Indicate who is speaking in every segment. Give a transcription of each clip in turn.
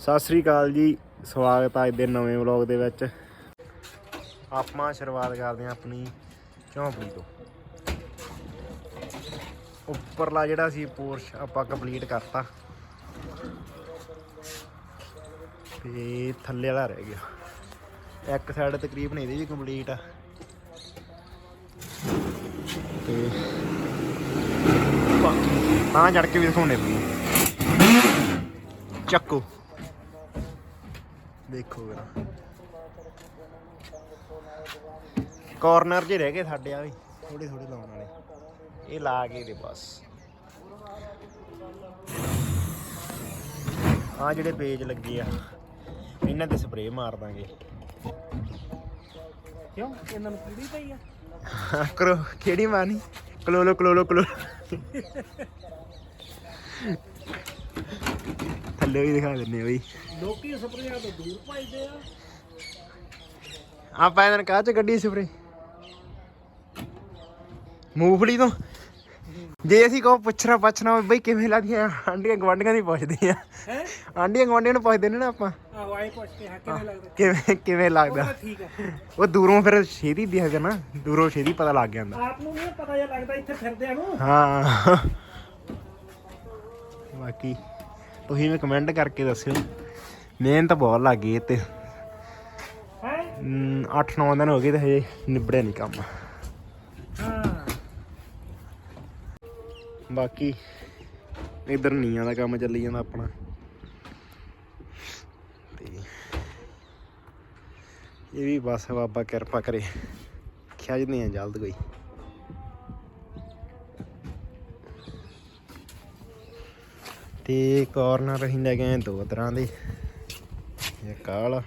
Speaker 1: ਸਤਿ ਸ੍ਰੀ ਅਕਾਲ ਜੀ। ਸਵਾਗਤ ਹੈ ਅੱਜ ਦੇ ਨਵੇਂ ਵਲੌਗ ਦੇ ਵਿੱਚ। ਆਪਾਂ ਸ਼ੁਰੂਆਤ ਕਰਦੇ ਹਾਂ ਆਪਣੀ ਝੌਂਪੜੀ ਤੋਂ। ਉੱਪਰਲਾ ਜਿਹੜਾ ਸੀ ਪੋਰਸ਼ ਆਪਾਂ ਕੰਪਲੀਟ ਕਰਤਾ। ਤੇ ਥੱਲੇ ਵਾਲਾ ਰਹਿ ਗਿਆ। ਇੱਕ ਸਾਈਡ ਤਕਰੀਬਨ ਇਹਦੀ ਵੀ ਕੰਪਲੀਟ ਆ। ਤੇ ਬਾਕੀ ਤਾਂ ਚੜ ਕੇ ਵੀ ਦਿਖਾਉਣੇ ਪਈ ਚੱਕੋ। ਦੇਖੋ ਜਰਾ ਕਾਰਨਰ 'ਚ ਰਹਿ ਗਏ ਸਾਡੇ ਆ ਵੀ। ਥੋੜੇ ਥੋੜੇ ਲਾਉਣ ਵਾਲੇ। ਇਹ ਲਾ ਕੇ ਦੇ ਬਸ। ਆ ਜਿਹੜੇ ਪੇਜ ਲੱਗੇ ਆ ਇਹਨਾਂ ਤੇ ਸਪਰੇਅ ਮਾਰ ਦਾਂਗੇ।
Speaker 2: ਕਿਉਂ? ਇਹਨਾਂ ਨੂੰ ਪੀੜੀ ਪਈ ਆ?
Speaker 1: ਕਰੋ। ਕਿਹੜੀ ਮਾਰਨੀ? ਕਲੋਲੋ ਕਲੋਲੋ ਕਲੋ ਥੱਲੇ ਵੀ ਦਿਖਾ ਦਿੰਨੇ ਬਈ।
Speaker 2: ਲੋਕੀ ਸਪਰੇਆਂ ਤੋਂ ਦੂਰ ਭਜਦੇ ਆ।
Speaker 1: ਆਪਾਂ ਇਹਨਾਂ ਕਾਹ ਚ ਗੱਡੀ ਸਪਰੇ ਮੂੰਗਫਲੀ ਤੋਂ? ਜੇ ਅਸੀਂ ਕਹੋ ਪੁੱਛਣਾ ਪੁੱਛਣਾ ਬਈ ਕਿਵੇਂ ਲੱਗਦੀਆਂ? ਆਂਡੀਆਂ ਗਵਾਂਡੀਆਂ ਦੀ ਪੁੱਛਦੇ ਆ।
Speaker 2: ਹੈ?
Speaker 1: ਆਂਡੀਆਂ ਗਵਾਂਡੀਆਂ ਨੂੰ ਪੁੱਛਦੇ ਨੇ ਨਾ ਆਪਾਂ।
Speaker 2: ਆ ਵਾਈ ਪੁੱਛ ਕੇ ਹਾਂ ਕਿਵੇਂ ਲੱਗਦਾ?
Speaker 1: ਕਿਵੇਂ ਕਿਵੇਂ ਲੱਗਦਾ?
Speaker 2: ਉਹ ਠੀਕ
Speaker 1: ਦੂਰੋਂ ਫਿਰ ਛੇਤੀ ਦਿਖਦਾ ਨਾ ਦੂਰੋਂ ਛੇਤੀ ਪਤਾ ਲੱਗ ਜਾਂਦਾ।
Speaker 2: ਆਪ ਨੂੰ ਨਹੀਂ ਪਤਾ ਜਿਹਾ ਲੱਗਦਾ ਇੱਥੇ ਫਿਰਦਿਆਂ ਨੂੰ।
Speaker 1: ਹਾਂ। ਬਾਕੀ ਤੁਸੀਂ ਵੀ ਕਮੈਂਟ ਕਰਕੇ ਦੱਸਿਓ। ਮਿਹਨਤ ਬਹੁਤ ਲੱਗ ਗਈ ਇਹ ਤੇ।
Speaker 2: ਹੈ
Speaker 1: 8-9 ਦਿਨ ਹੋ ਗਏ ਤੇ ਹਜੇ ਨਿਬੜਿਆ ਨਹੀਂ ਕੰਮ। ਬਾਕੀ ਇਧਰ ਨੀਆਂ ਦਾ ਕੰਮ ਚੱਲੀ ਜਾਂਦਾ ਆਪਣਾ। ਤੇ ਇਹ ਵੀ ਬਸ ਬਾਬਾ ਕਿਰਪਾ ਕਰੇ। ਖਿਆਜਦੇ ਆ ਜਲਦ ਕੋਈ। ਤੇ ਕਾਰਨਰ ਅਸੀਂ ਲੈ ਗਏ ਆ ਦੋ ਤਰ੍ਹਾਂ ਦੇ। ਇੱਕ ਆਹ ਵਾਲਾ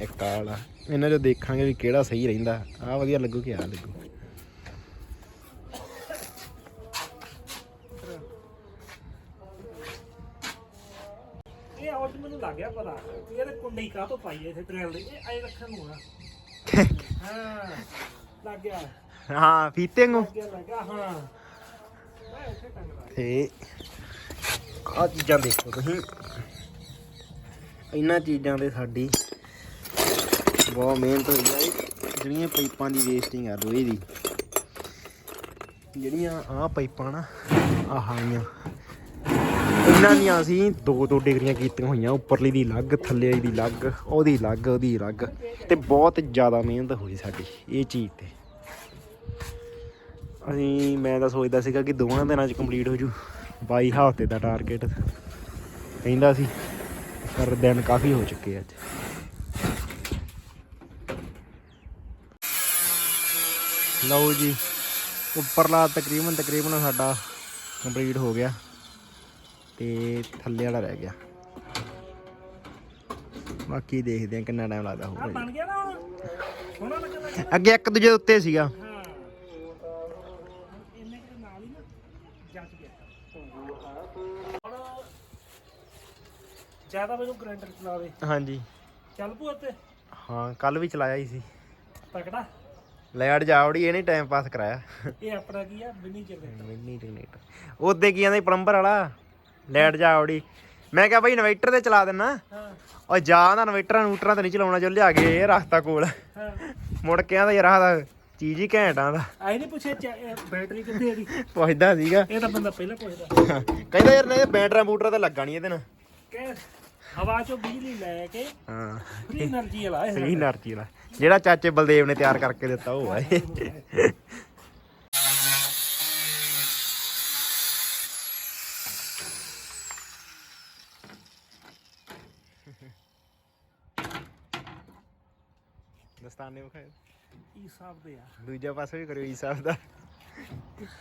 Speaker 1: ਇੱਕ ਆਹ ਵਾਲਾ ਇਹਨਾਂ ਚੋਂ ਦੇਖਾਂਗੇ ਵੀ ਕਿਹੜਾ ਸਹੀ ਰਹਿੰਦਾ। ਆਹ ਵਧੀਆ ਲੱਗੂ ਕਿ ਆਹ ਲੱਗੂ।
Speaker 2: ਇਹ ਆਉਟ ਮੈਨੂੰ ਲੱਗ ਗਿਆ ਪਤਾ। ਵੀ ਇਹਦੇ ਕੁੰਡੀ ਕਾਹ ਤੋਂ ਪਾਈ ਐ ਇੱਥੇ ਟ੍ਰੇਲ ਦੇ। ਇਹ ਐ ਰੱਖਣ ਨੂੰ ਆ। ਹਾਂ ਲੱਗ ਗਿਆ।
Speaker 1: ਹਾਂ ਫੀਤੇ ਨੂੰ
Speaker 2: ਲੱਗ ਗਿਆ ਲੱਗ ਹਾਂ।
Speaker 1: ਤੇ ਆ ਚੀਜ਼ਾਂ ਦੇਖੋ ਤੁਸੀਂ। ਇਹਨਾਂ ਚੀਜ਼ਾਂ ਤੇ ਸਾਡੀ ਬਹੁਤ ਮਿਹਨਤ ਹੋਈ ਆ। ਜਿਹੜੀਆਂ ਪਾਈਪਾਂ ਦੀ ਵੇਸਟਿੰਗ ਆ ਲੋਹੇ ਦੀ। ਜਿਹੜੀਆਂ ਆਹ ਪਾਈਪਾਂ ਨਾ, ਆਹ ਆਈਆਂ। ਇਹਨਾਂ ਦੀਆਂ ਅਸੀਂ ਦੋ ਦੋ ਡਿਗਰੀਆਂ ਕੀਤੀਆਂ ਹੋਈਆਂ। ਉੱਪਰਲੀ ਦੀ ਅਲੱਗ ਥੱਲੇ ਦੀ ਅਲੱਗ, ਉਹਦੀ ਅਲੱਗ ਉਹਦੀ ਅਲੱਗ। ਤੇ ਬਹੁਤ ਜ਼ਿਆਦਾ ਮਿਹਨਤ ਹੋਈ ਸਾਡੀ ਇਹ ਚੀਜ਼ ਤੇ। ਅਸੀਂ, ਮੈਂ ਤਾਂ ਸੋਚਦਾ ਸੀਗਾ ਕਿ ਦੋਵਾਂ ਦਿਨਾਂ 'ਚ ਕੰਪਲੀਟ ਹੋ ਜੂ। 22 ਹਫ਼ਤੇ ਦਾ ਟਾਰਗੇਟ ਕਹਿੰਦਾ ਸੀ, ਪਰ ਦਿਨ ਕਾਫੀ ਹੋ ਚੁੱਕੇ ਅੱਜ। ਲਓ ਜੀ, ਉੱਪਰਲਾ ਤਕਰੀਬਨ ਤਕਰੀਬਨ ਸਾਡਾ ਕੰਪਲੀਟ ਹੋ ਗਿਆ ਤੇ ਥੱਲੇ ਵਾਲਾ ਰਹਿ ਗਿਆ। ਬਾਕੀ ਦੇਖਦੇ ਆ ਕਿੰਨਾ ਟਾਈਮ ਲੱਗਦਾ
Speaker 2: ਆ
Speaker 1: ਹੋਊਗਾ
Speaker 2: ਬਣ ਗਿਆ ਨਾ ਹੁਣ
Speaker 1: ਅੱਗੇ ਇੱਕ ਦੂਜੇ ਉੱਤੇ ਸੀਗਾ
Speaker 2: ਹਾਂ ਇੰਨੇ ਕਿਤੇ ਨਾਲ ਹੀ ਨਾ ਜੱਜ ਗਿਆ ਹੁਣ ਜ਼ਿਆਦਾ ਮੈਨੂੰ ਗ੍ਰੈਂਡਰ ਚਲਾ ਦੇ
Speaker 1: ਹਾਂਜੀ।
Speaker 2: ਚੱਲ ਪੂ ਉੱਤੇ
Speaker 1: ਹਾਂ ਕੱਲ ਵੀ ਚਲਾਇਆ ਹੀ ਸੀ।
Speaker 2: ਤਕੜਾ।
Speaker 1: ਲੈਟ ਜਾਵੜੀ ਇਹਨੇ ਟਾਈਮ ਪਾਸ ਕਰਾਇਆ।
Speaker 2: ਇਹ ਆਪਣਾ ਕੀ ਆ? Mini generator.
Speaker 1: Mini generator. ਉਹਦੇ ਕੀ ਕਹਿੰਦੇ ਪਲੰਬਰ ਵਾਲਾ? ਲੈਟ ਜਾਵੜੀ ਮੈਂ ਕਿਹਾ ਬਈ ਇਨਵਰਟਰ ਤੇ ਚਲਾ ਦੇਣਾ
Speaker 2: ਹਾਂ।
Speaker 1: ਉਹ ਜਾ ਦਾ ਇਨਵਰਟਰਾਂ ਨੂਟਰਾਂ ਤੇ ਨਹੀਂ ਚਲਾਉਣਾ ਜੋ ਲਿਆ ਕੇ ਇਹ ਰਸਤਾ ਕੋਲ।
Speaker 2: ਹਾਂ।
Speaker 1: ਮੁੜ ਕੇ ਆਂਦਾ ਯਾਰ ਆਹ ਦਾ ਚੀਜ਼ ਹੀ ਘੈਂਟ ਆਂਦਾ
Speaker 2: ਆਈ ਨਹੀਂ ਪੁੱਛਿਆ ਬੈਟਰੀ ਕਿੱਥੇ ਇਹਦੀ?
Speaker 1: ਪੁੱਛਦਾ ਸੀਗਾ।
Speaker 2: ਇਹ ਤਾਂ ਬੰਦਾ ਪਹਿਲਾਂ ਪੁੱਛਦਾ।
Speaker 1: ਕਹਿੰਦਾ ਯਾਰ ਨਹੀਂ ਬੈਟਰਾ ਬੂਟਰਾ ਤਾਂ ਲੱਗਾ ਨਹੀਂ ਇਹਦੇ ਨਾਲ। ਜਿਹੜਾ ਚਾਚੇ ਬਲਦੇਵ ਨੇ ਤਿਆਰ ਕਰਕੇ ਦਿੱਤਾ ਉਹ ਆ ਦਸਤਾਨੇ ਵਿਖਾਇਓ।
Speaker 2: e ਕੀ ਹਿਸਾਬ ਦੇ ਆ।
Speaker 1: ਦੂਜਾ ਪਾਸਾ ਵੀ ਕਰਿਓ ਈ ਸਾਹਿਬ ਦਾ।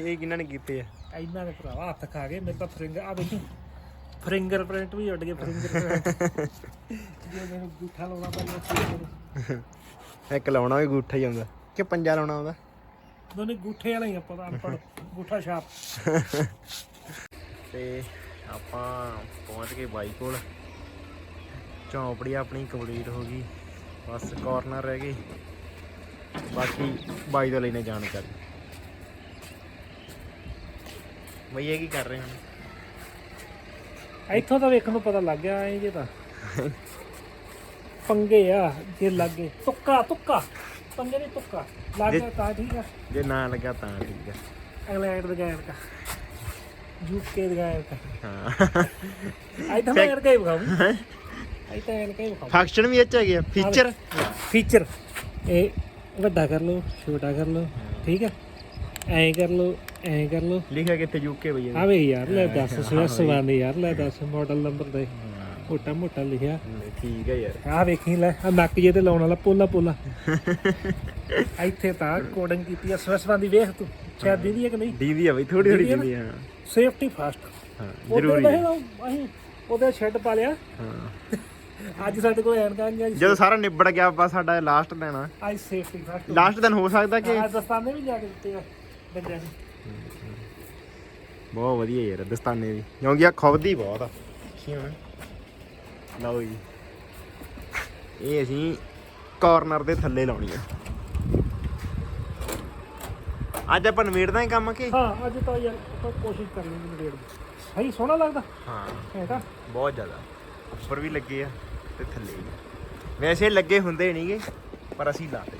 Speaker 1: ਇਹ ਕਿਹਨਾਂ ਨੇ ਕੀਤੇ ਆ?
Speaker 2: ਇੰਨਾ ਦੇ ਭਰਾਵਾ ਹੱਥ ਖਾ ਗਏ ਮੇਰੇ ਤਾਂ ਫਰਿੰਗ ਆ ਬੈਠੀ ਦੇਖੀ ਫਿੰਗਰਪ੍ਰਿੰਟ ਵੀ ਉੱਡ ਗਏ ਫਿੰਗਰਪ੍ਰਿੰਟ ਜੇ ਮੈਨੂੰ ਗੁੱਠਾ ਲਾਉਣਾ ਪੈਂਦਾ
Speaker 1: ਇੱਕ ਲਾਉਣਾ ਵੀ ਗੂਠਾ ਹੀ ਆਉਂਦਾ। ਕਿ ਪੰਜਾ ਲਾਉਣਾ ਆਉਂਦਾ
Speaker 2: ਦੋਨੇ ਗੁੱਠੇ ਵਾਲਾ ਹੀ ਆਪਾਂ ਅਨਪੜ ਗੁੱਠਾ ਛਾਪ।
Speaker 1: ਤੇ ਆਪਾਂ ਪਹੁੰਚ ਗਏ ਬਾਈ ਕੋਲ। ਝੌਂਪੜੀ ਆਪਣੀ ਕੰਪਲੀਟ ਹੋ ਗਈ। ਬਸ ਕਾਰਨਰ ਰਹਿ ਗਈ। ਬਾਕੀ ਬਾਈ ਤੋਂ ਲੈਨੇ ਜਾਣਕਾਰੀ। ਬਈ ਇਹ ਕੀ ਕਰ ਰਹੇ ਹਨ
Speaker 2: ਇੱਥੋਂ ਤਾਂ ਵੇਖਣ ਨੂੰ ਪਤਾ ਲੱਗ ਗਿਆ ਐਂ ਜੇ ਤਾਂ। ਪੰਗੇ ਆ ਜੇ ਲੱਗੇ। ਤੁੱਕਾ ਤੁੱਕਾ। ਪੰਗੇ ਨਹੀਂ ਤੁੱਕਾ। ਲੱਗ ਗਿਆ ਤਾਂ ਠੀਕ ਆ।
Speaker 1: ਜੇ ਨਾ ਲੱਗਾ ਤਾਂ ਠੀਕ ਆ।
Speaker 2: ਇੰਗਲੈਂਡ ਦਾ ਗਾਇਨ ਕਾ ਯੂਕੇ ਦਾ ਗਾਇਨ ਕਾ
Speaker 1: ਹਾਂ।
Speaker 2: ਆਈ ਤਾਂ ਮੈਂ ਕਰਕੇ ਵਿਖਾਉਂ ਆਈ ਤਾਂ ਐਨ ਕੇ ਵਿਖਾਉਂ
Speaker 1: ਫੰਕਸ਼ਨ ਵੀ ਹੈਗੇ ਆ। ਫੀਚਰ
Speaker 2: ਫੀਚਰ ਇਹ ਵੱਡਾ ਕਰ ਲਓ ਛੋਟਾ ਕਰ ਲਓ। ਠੀਕ ਹੈ ਐਂ ਕਰ ਲਓ। ਐਂ ਕਰ ਲਓ।
Speaker 1: ਲਿਖਿਆ ਕਿੱਥੇ ਯੂਕੇ ਬਈ
Speaker 2: ਆ ਵੇ ਯਾਰ ਲੈ ਦੱਸ ਸਵੈਸ ਵਾਲੇ ਯਾਰ ਲੈ ਦੱਸ ਮਾਡਲ ਨੰਬਰ ਦੇ। ਮੋਟਾ ਮੋਟਾ ਲਿਖਿਆ।
Speaker 1: ਠੀਕ ਹੈ ਯਾਰ।
Speaker 2: ਆ ਵੇਖੀ ਲੈ ਆ ਨੱਕ ਜੇ ਤੇ ਲਾਉਣ ਵਾਲਾ ਪੋਲਾ ਪੋਲਾ। ਇੱਥੇ ਤਾਂ ਕੋਡਿੰਗ ਕੀਤੀ ਆ ਸਵੈਸ ਦੀ ਵੇਖ ਤੂੰ ਸ਼ਾਇਦ ਦੀਦੀ ਹੈ ਕਿ ਨਹੀਂ?
Speaker 1: ਦੀਦੀ ਆ ਬਈ ਥੋੜੀ ਥੋੜੀ
Speaker 2: ਦੀਦੀ
Speaker 1: ਹਾਂ
Speaker 2: ਸੇਫਟੀ ਫਸਟ
Speaker 1: ਹਾਂ ਜ਼ਰੂਰੀ ਹੈ
Speaker 2: ਅਸੀਂ ਉਹਦੇ ਸ਼ੈੱਡ ਪਾ ਲਿਆ।
Speaker 1: ਹਾਂ।
Speaker 2: ਅੱਜ ਸਾਡੇ ਕੋਲ ਐਨਕਾਂ ਗਿਆ
Speaker 1: ਜਦੋਂ ਸਾਰਾ ਨਿਬੜ ਗਿਆ ਬਸ ਸਾਡਾ ਲਾਸਟ ਦਿਨ ਆ।
Speaker 2: ਅੱਜ ਸੇਫਟੀ ਫਸਟ
Speaker 1: ਲਾਸਟ ਦਿਨ ਹੋ ਸਕਦਾ ਕਿ
Speaker 2: ਆ ਦਸਤਾਨੇ ਵੀ ਕੇ ਦਿੱਤੇ ਆ। ਬੰਦਿਆਂ ਨੇ।
Speaker 1: ਬਹੁਤ ਵਧੀਆ ਯਾਰ ਦਸਤਾਨੇ ਵੀ। ਕਿਉਂਕਿ ਆ ਖੁਬਦੀ ਬਹੁਤ ਆ। ਹੁਣ ਲਓ ਜੀ। ਇਹ ਅਸੀਂ ਕਾਰਨਰ ਦੇ ਥੱਲੇ ਲਾਉਣੀ ਆ। ਅੱਜ ਆਪਾਂ ਨਵੇੜਦਾ ਹੀ ਕੰਮ ਕਿ?
Speaker 2: ਹਾਂ ਅੱਜ ਤਾਂ ਯਾਰ ਆਪਾਂ ਕੋਸ਼ਿਸ਼ ਕਰ ਲਈ ਨਵੇੜ ਦੀ। ਸਹੀ ਸੋਹਣਾ ਲੱਗਦਾ।
Speaker 1: ਹਾਂ।
Speaker 2: ਹੈ ਤਾਂ।
Speaker 1: ਬਹੁਤ ਜ਼ਿਆਦਾ। ਉੱਪਰ ਵੀ ਲੱਗੇ ਆ ਤੇ ਥੱਲੇ ਵੀ। ਵੈਸੇ ਲੱਗੇ ਹੁੰਦੇ ਨਹੀਂਗੇ ਪਰ ਅਸੀਂ ਲਾ ਦੇ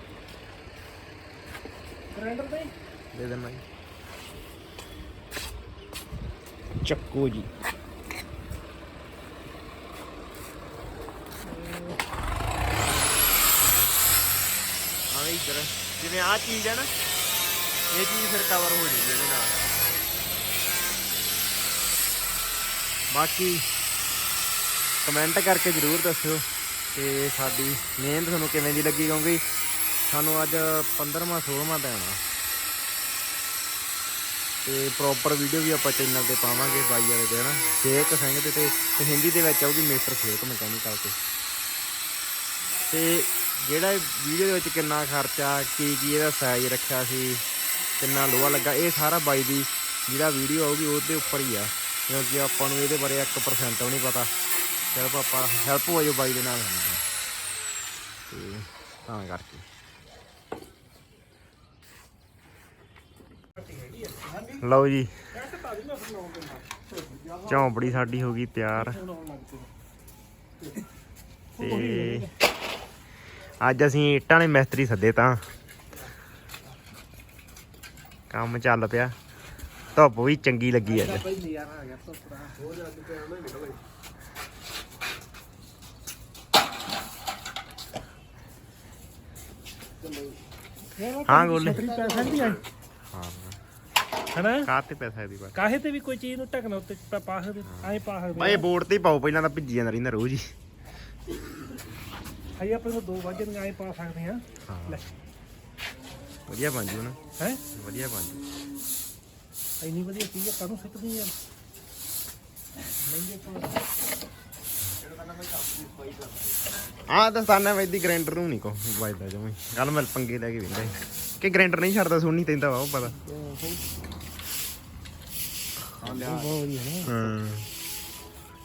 Speaker 2: ਗ੍ਰਾਈਂਡਰ ਤੇ?
Speaker 1: ਦੇ ਦੇਣਾ ਜੀ। ਚੱਕੋ ਜੀ। ਹਾਂ ਵੀ ਜਿਵੇਂ ਆ ਚੀਜ਼ ਹੈ ਨਾ, ਇਹ ਚੀਜ਼ ਫਿਰ ਕਵਰ ਹੋ ਜੂਗੀ ਇਹਦੇ ਨਾਲ। ਬਾਕੀ ਕਮੈਂਟ ਕਰਕੇ ਜਰੂਰ ਦੱਸਿਓ ਕਿ ਸਾਡੀ ਮਿਹਨਤ ਤੁਹਾਨੂੰ ਕਿਵੇਂ ਦੀ ਲੱਗੀ, ਕਿਉਂਕਿ ਸਾਨੂੰ ਅੱਜ 15ਵਾਂ 16ਵਾਂ ਪੈਣਾ ਤੇ ਪ੍ਰੋਪਰ ਵੀਡੀਓ ਵੀ ਆਪਾਂ ਚੈਨਲ ਤੇ ਪਾਵਾਂਗੇ ਬਾਈ ਵਾਲੇ ਦੇ ਹਨਾ। ਸ਼ੇਖ ਸਿੰਘ ਦੇ ਤੇ ਤੇ ਹਿੰਦੀ ਦੇ ਵਿੱਚ ਆਊਗੀ ਮਿਸਟਰ ਸੇਕ ਮਕੈਨੀਕਲ ਤੇ ਤੇ ਜਿਹੜਾ ਵੀਡੀਓ ਦੇ ਵਿੱਚ ਕਿੰਨਾ ਖਰਚਾ, ਕੀ ਕੀ ਇਹਦਾ ਸਾਈਜ਼ ਰੱਖਿਆ ਸੀ, ਕਿੰਨਾ ਲੋਹਾ ਲੱਗਾ, ਇਹ ਸਾਰਾ ਬਾਈ ਦੀ ਜਿਹੜਾ ਵੀਡੀਓ ਆਊਗੀ ਉਹਦੇ ਉੱਪਰ ਹੀ ਆ। ਕਿਉਂਕਿ ਆਪਾਂ ਨੂੰ ਇਹਦੇ ਬਾਰੇ 1% ਵੀ ਨਹੀਂ ਪਤਾ। ਸਿਰਫ ਆਪਾਂ ਹੈਲਪ ਹੋ ਜਾਓ ਬਾਈ ਦੇ ਨਾਲ। ਹੁੰਦੀ ਤੇ ਤਾਂ ਕਰਕੇ। ਲਓ ਜੀ। ਝੌਂਪੜੀ ਸਾਡੀ ਹੋ ਗਈ ਤਿਆਰ। ਤੇ ਅੱਜ ਅਸੀਂ ਇੱਟਾਂ ਨੇ ਮਿਸਤਰੀ ਸੱਦੇ ਤਾਂ। ਕੰਮ ਚੱਲ ਪਿਆ। ਧੁੱਪ ਵੀ ਚੰਗੀ ਲੱਗੀ ਅੱਜ। ਹਾਂ, ਗੋਲੇ।
Speaker 2: ਛਤਰੀ ਪੈ ਸਕਦੀ ਆ ਹਨਾ
Speaker 1: ਕਾਹ ਤੇ
Speaker 2: ਤੇ ਵੀ ਕੋਈ ਚੀਜ਼ ਨੂੰ ਢਕਣਾ ਉੱਤੇ ਪਾ ਪਾ ਸਕਦੇ ਐਂ ਪਾ ਸਕਦੇ
Speaker 1: ਬਾਈ ਬੋਰਡ ਤੇ ਹੀ ਪਾਓ ਪਹਿਲਾਂ ਤਾਂ ਭਿੱਜੀ ਜਾਂਦਾ ਰਹਿੰਦਾ ਰੋਜ਼ ਹੀ।
Speaker 2: ਅਸੀਂ ਆਪਣੇ ਨੂੰ ਦੋ ਵਾਜੇ ਨੂੰ ਐਂ ਪਾ ਸਕਦੇ ਹਾਂ। ਲੈ।
Speaker 1: ਵਧੀਆ ਬਣ ਜੂ ਨਾ।
Speaker 2: ਹੈ?
Speaker 1: ਵਧੀਆ ਬਣ ਜੂ।
Speaker 2: ਇੰਨੀ ਵਧੀਆ ਚੀਜ਼ ਆ ਕਾਹਨੂੰ ਸਿੱਟਦੀ ਆ? ਮਹਿੰਗੇ ਕੋਲ
Speaker 1: ਆਹ ਦਸਤਾਨਾ ਵੈਦੀ ਗ੍ਰਾਈਂਡਰ ਨੂੰ ਨਹੀਂ ਕੋ ਵੱਜਦਾ ਜਮੇ ਕੱਲ ਮੈਂ ਪੰਗੇ ਲੈ ਕੇ ਵਿੰਦਾ ਕਿ ਗ੍ਰਾਈਂਡਰ ਨਹੀਂ ਛੱਡਦਾ ਸੁਣਨੀ ਤੈਨੂੰ ਤਾਂ ਵਾ ਉਹ ਪਤਾ। ਹਾਂ।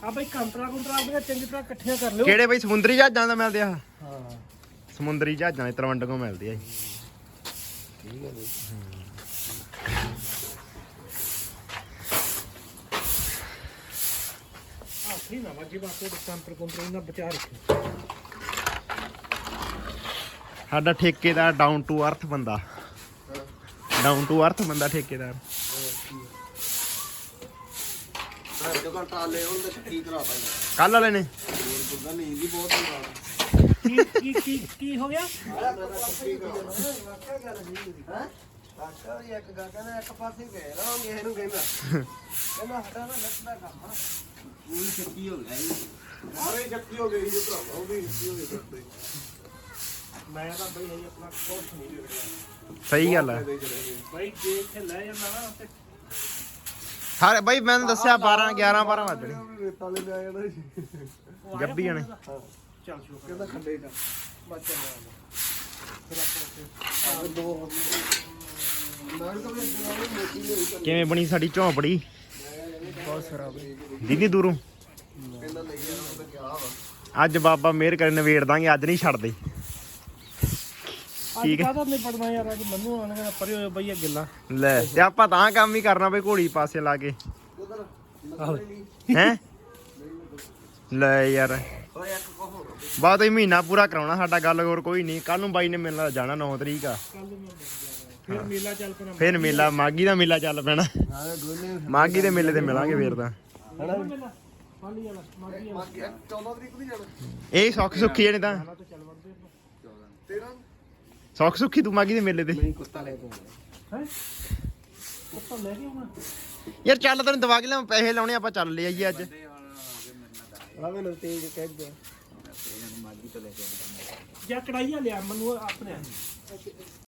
Speaker 2: ਆ ਬਈ ਕੰਟਰਾ ਕੁੰਟਰਾ ਆਪਣੀਆਂ ਚੰਗੀ ਤਰ੍ਹਾਂ ਇਕੱਠੀਆਂ ਕਰ ਲਿਓ।
Speaker 1: ਕਿਹੜੇ ਬਈ? ਸਮੁੰਦਰੀ ਜਹਾਜ਼ਾਂ ਦਾ ਮਿਲਦੇ ਆ।
Speaker 2: ਹਾਂ।
Speaker 1: ਸਮੁੰਦਰੀ ਜਹਾਜ਼ਾਂ ਦੇ ਤਰਵੰਡੋਂ ਮਿਲਦੇ ਆ ਜੀ।
Speaker 2: ਆ ਫਰੀ ਨਾ ਵਾਜੀ ਬਾਤੇ ਦੇ ਕੰਟਰ ਕੁੰਟਰ ਇਹਨਾਂ ਬਚਾ ਰੱਖੇ।
Speaker 1: ਸਾਡਾ ਠੇਕੇਦਾਰ ਡਾਊਨ ਟੂ ਅਰਥ ਬੰਦਾ। ਡਾਊਨ ਟੂ ਅਰਥ ਬੰਦਾ ਠੇਕੇਦਾਰ।
Speaker 3: ਟਰਾਲੇ ਕਰਾ ਪਾਈ
Speaker 1: ਕੱਲ ਵਾਲੇ ਨੇ।
Speaker 3: ਬੁੱਧਾ ਨੀਂਦ ਹੀ ਬਹੁਤ ਆਉਂਦਾ
Speaker 2: ਕੀ ਕੀ ਕੀ ਕੀ ਹੋ ਗਿਆ?
Speaker 3: ਕਾਕਾ ਜੀ ਇੱਕ ਗਾਗਾ ਨੇ ਇੱਕ ਪਾਸੇ ਗਏ ਨਾ ਉਹ ਕਿਸੇ ਨੂੰ ਕਹਿੰਦਾ। ਕਹਿੰਦਾ ਸਾਡਾ ਨਾ ਲੱਤ ਦਾ ਕੰਮ ਆ। ਪੂਰੀ ਛੱਤੀ ਹੋ ਗਿਆ ਜੀ ਅਰੇ ਛੱਤੀ ਹੋ ਗਈ ਜੀ ਭਰਾਵਾ ਉਹ ਵੀ ਛੱਤੀ ਹੋ ਗਈ ਕਰਦੇ
Speaker 2: ਮੈਂ ਤਾਂ ਬਈ ਇਹ ਆਪਣਾ ਕੋਰਸ ਨਹੀਂ ਵਿਗੜਿਆ
Speaker 1: ਸਹੀ ਗੱਲ ਆ।
Speaker 2: ਬਈ ਜੇ ਇੱਥੇ ਲੈ ਜਾਂਦਾ ਨਾ ਤੇ
Speaker 1: ਸਾਰੇ ਬਈ ਮੈਨੂੰ ਦੱਸਿਆ 12 11 12 ਵਜਣੇ
Speaker 3: ਰੇਤਾ ਲੈ ਲਿਆ ਜਾਣਾ
Speaker 2: ਆ
Speaker 1: ਜੱਬੀ ਜਾਣੇ।
Speaker 2: ਚੱਲ ਸ਼ੁਕਰ
Speaker 3: ਕਹਿੰਦਾ ਖੰਡੇ ਦਾ ਬੱਚਾ ਹੋਈ
Speaker 1: ਕਿਵੇਂ ਬਣੀ ਸਾਡੀ ਝੌਂਪੜੀ?
Speaker 3: ਬਹੁਤ ਖਰਾਬ ਹੈ
Speaker 1: ਦੀਦੀ ਦੂਰੋਂ?
Speaker 3: ਲੈ
Speaker 1: ਅੱਜ ਬਾਬਾ ਮਿਹਰ ਕਰੇ ਨਵੇੜ ਦਾਂਗੇ ਅੱਜ ਨਹੀਂ ਛੱਡਦੇ। ਠੀਕ ਹੈ।
Speaker 2: ਕਾਹਦਾ ਨਹੀਂ ਪੜਨਾ ਯਾਰ ਅੱਜ ਮੰਨੂ ਆਣ ਕੇ ਪਰੇ ਹੋਏ ਬਈ ਇਹ ਗੱਲਾਂ।
Speaker 1: ਲੈ ਤੇ ਆਪਾਂ ਤਾਂ ਕੰਮ ਹੀ ਕਰਨਾ ਬਈ ਘੋੜੀ ਪਾਸੇ ਲਾ ਕੇ। ਹੈ? ਲੈ ਯਾਰ।
Speaker 3: ਓਏ ਇੱਕ ਕੋ ਹੋਰ
Speaker 1: ਬਾ ਤੁਸੀਂ ਮਹੀਨਾ ਪੂਰਾ ਕਰਾਉਣਾ ਸਾਡਾ ਗੱਲ ਹੋਰ ਕੋਈ ਨਹੀਂ। ਕੱਲ ਨੂੰ ਬਾਈ ਨੇ ਮਿਲਣਾ ਜਾਣਾ 9 ਤਰੀਕ ਆ।
Speaker 2: ਮਿਲ ਫਿਰ ਮੇਲਾ ਚੱਲ ਪੈਣਾ।
Speaker 1: ਫਿਰ ਮੇਲਾ ਮਾਗੀ ਦਾ ਮੇਲਾ ਚੱਲ ਪੈਣਾ।
Speaker 3: ਹਾਂ
Speaker 1: ਮਾਗੀ ਦੇ ਮੇਲੇ ਤੇ ਮਿਲਾਂਗੇ ਫੇਰ ਤਾਂ।
Speaker 2: ਹਣਾ ਮੇਲਾ ਪਾਲੀ ਵਾਲਾ ਮਾਗੀ ਵਾਲਾ।
Speaker 3: 14 ਤਰੀਕ ਨੂੰ ਜਾਣਾ
Speaker 1: ਇਹ ਸੌਖ ਸੁੱਖੀ ਜਣੇ ਤਾਂ
Speaker 2: ਤਾਂ। ਚੱਲ ਵੜਦੇ
Speaker 3: 13
Speaker 1: ਸੌਖ ਸੁੱਖੀ ਤੂੰ ਮਾਗੀ ਦੇ ਮੇਲੇ ਤੇ।
Speaker 3: ਨਹੀਂ ਕੁੱਤਾ ਲੈ ਕੇ
Speaker 2: ਹੈ? ਉਹ ਤਾਂ ਲੈ ਕੇ ਆਉਣਾ?
Speaker 1: ਯਾਰ ਚੱਲ ਤੈਨੂੰ ਦਵਾ ਕੇ ਲਿਆ ਪੈਸੇ ਲਾਉਣੇ ਆਪਾਂ ਚੱਲ ਲੈ ਆਈਏ ਅੱਜ।
Speaker 3: ਆ ਮੈਨੂੰ ਤੇਜ ਕਹਿ ਗਿਆ
Speaker 2: ਜਾਂ ਕੜਾਈਆਂ ਲਿਆ ਮੈਨੂੰ ਆਪਣੇ